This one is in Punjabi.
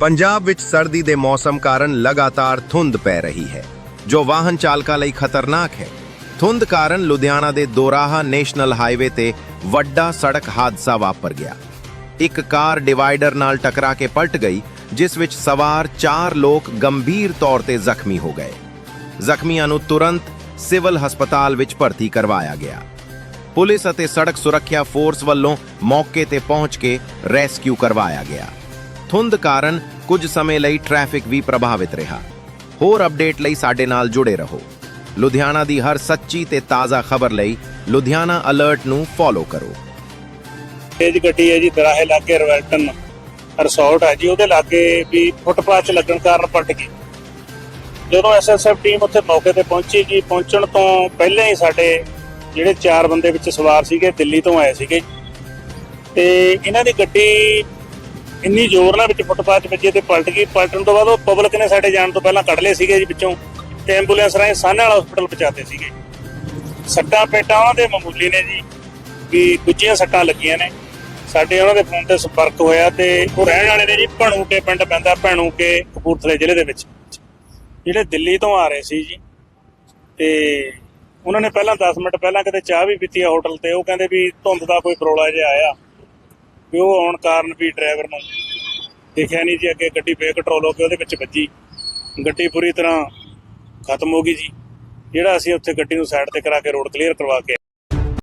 ਪੰਜਾਬ ਵਿੱਚ ਸਰਦੀ ਦੇ ਮੌਸਮ ਕਾਰਨ ਲਗਾਤਾਰ ਧੁੰਦ ਪੈ ਰਹੀ ਹੈ, ਜੋ ਵਾਹਨ ਚਾਲਕਾਂ ਲਈ ਖਤਰਨਾਕ ਹੈ। ਧੁੰਦ ਕਾਰਨ ਲੁਧਿਆਣਾ ਦੇ ਦੋਰਾਹਾ ਨੈਸ਼ਨਲ ਹਾਈਵੇ ਤੇ ਵੱਡਾ ਸੜਕ ਹਾਦਸਾ ਵਾਪਰ ਗਿਆ। ਇੱਕ ਕਾਰ ਡਿਵਾਈਡਰ ਨਾਲ ਟਕਰਾ ਕੇ ਪਲਟ ਗਈ, ਜਿਸ ਵਿੱਚ ਸਵਾਰ 4 ਲੋਕ ਗੰਭੀਰ ਤੌਰ ਤੇ ਜ਼ਖਮੀ ਹੋ ਗਏ। ਜ਼ਖਮੀਆਂ ਨੂੰ ਤੁਰੰਤ ਸਿਵਲ ਹਸਪਤਾਲ ਵਿੱਚ ਭਰਤੀ ਕਰਵਾਇਆ ਗਿਆ। ਪੁਲਿਸ ਅਤੇ ਸੜਕ ਸੁਰੱਖਿਆ ਫੋਰਸ ਵੱਲੋਂ ਮੌਕੇ ਤੇ ਪਹੁੰਚ ਕੇ ਰੈਸਕਿਊ ਕਰਵਾਇਆ ਗਿਆ। ਧੁੰਦ ਕਾਰਨ ਕੁਝ ਸਮੇਂ ਲਈ ਟ੍ਰੈਫਿਕ ਵੀ ਪ੍ਰਭਾਵਿਤ ਰਿਹਾ। ਹੋਰ ਅਪਡੇਟ ਲਈ ਸਾਡੇ ਨਾਲ ਜੁੜੇ ਰਹੋ। ਲੁਧਿਆਣਾ ਦੀ ਹਰ ਸੱਚੀ ਤੇ ਤਾਜ਼ਾ ਖਬਰ ਲਈ ਲੁਧਿਆਣਾ ਅਲਰਟ ਨੂੰ ਫੋਲੋ ਕਰੋ। ਤੇਜ਼ ਗੱਡੀ ਹੈ ਜੀ, ਦਰਾਹੇ ਲਾਗੇ ਰਵੈਲਟਨ ਰਿਸੋਰਟ ਹੈ ਜੀ, ਉਹਦੇ ਲਾਗੇ ਵੀ ਫੁੱਟਪਾਥ 'ਚ ਲੱਗਣ ਕਾਰਨ ਪਲਟ ਗਈ। ਜਦੋਂ ਐਸਐਸਐਫ ਟੀਮ ਉੱਥੇ ਮੌਕੇ ਤੇ ਪਹੁੰਚੀ ਜੀ, ਪਹੁੰਚਣ ਤੋਂ ਪਹਿਲਾਂ ਹੀ ਸਾਡੇ ਜਿਹੜੇ ਚਾਰ ਬੰਦੇ ਵਿੱਚ ਸਵਾਰ ਸੀਗੇ, ਦਿੱਲੀ ਤੋਂ ਆਏ ਸੀਗੇ। ਤੇ ਇਹਨਾਂ ਦੀ ਗੱਡੀ ਇੰਨੀ ਜ਼ੋਰ ਨਾਲ ਵਿੱਚ ਫੁੱਟਪਾਥ 'ਚ ਵੱਜੀ ਤੇ ਪਲਟ ਗਈ। ਪਲਟਣ ਤੋਂ ਬਾਅਦ ਉਹ ਪਬਲਿਕ ਨੇ ਸਾਡੇ ਜਾਣ ਤੋਂ ਪਹਿਲਾਂ ਕੱਢ ਲਏ ਸੀਗੇ ਜੀ ਵਿੱਚੋਂ। ਤੇ ਐਂਬੂਲੈਂਸ ਰਾਹੀਂ ਸਾਹਨੇ ਵਾਲਾ ਹਸਪੀਟਲ ਪਹੁੰਚਾਤੇ ਸੀਗੇ। ਸੱਟਾਂ ਪੇਟਾਂ ਉਹਨਾਂ ਦੇ ਮਾਮੂਲੀ ਨੇ ਜੀ, ਵੀ ਗੁੱਜੀਆਂ ਸੱਟਾਂ ਲੱਗੀਆਂ ਨੇ। ਸਾਡੇ ਉਹਨਾਂ ਦੇ ਫੋਨ ਤੇ ਸੰਪਰਕ ਹੋਇਆ ਤੇ ਉਹ ਰਹਿਣ ਵਾਲੇ ਨੇ ਜੀ ਭਣੂ ਕੇ ਪਿੰਡ ਪੈਂਦਾ ਭਣੂ ਕੇ ਕਪੂਰਥਲੇ ਜ਼ਿਲ੍ਹੇ ਦੇ ਵਿੱਚ। ਜਿਹੜੇ ਦਿੱਲੀ ਤੋਂ ਆ ਰਹੇ ਸੀ ਜੀ, ਤੇ ਉਹਨਾਂ ਨੇ ਪਹਿਲਾਂ 10 ਮਿੰਟ ਪਹਿਲਾਂ ਕਿਤੇ ਚਾਹ ਵੀ ਪੀਤੀ ਆ ਹੋਟਲ ਤੇ। ਉਹ ਕਹਿੰਦੇ ਵੀ ਧੁੰਦ ਦਾ ਕੋਈ ਪ੍ਰੋਲਾ ਜਿਹਾ ਆਇਆ। ਵੀ ਉਹ ਆਉਣ ਕਾਰਨ ਵੀ ਡਰਾਈਵਰ ਨੂੰ ਦੇਖਿਆ ਨਹੀਂ ਜੀ, ਅੱਗੇ ਗੱਡੀ ਬੇਕੰਟਰੋਲ ਹੋ ਕੇ ਉਹਦੇ ਵਿੱਚ ਵੱਜੀ। ਗੱਡੀ ਪੂਰੀ ਤਰ੍ਹਾਂ ਖਤਮ ਹੋ ਗਈ ਜੀ। ਜਿਹੜਾ ਅਸੀਂ ਉੱਥੇ ਗੱਡੀ ਨੂੰ ਸਾਈਡ ਤੇ ਕਰਾ ਕੇ ਰੋਡ ਕਲੀਅਰ ਕਰਵਾ ਕੇ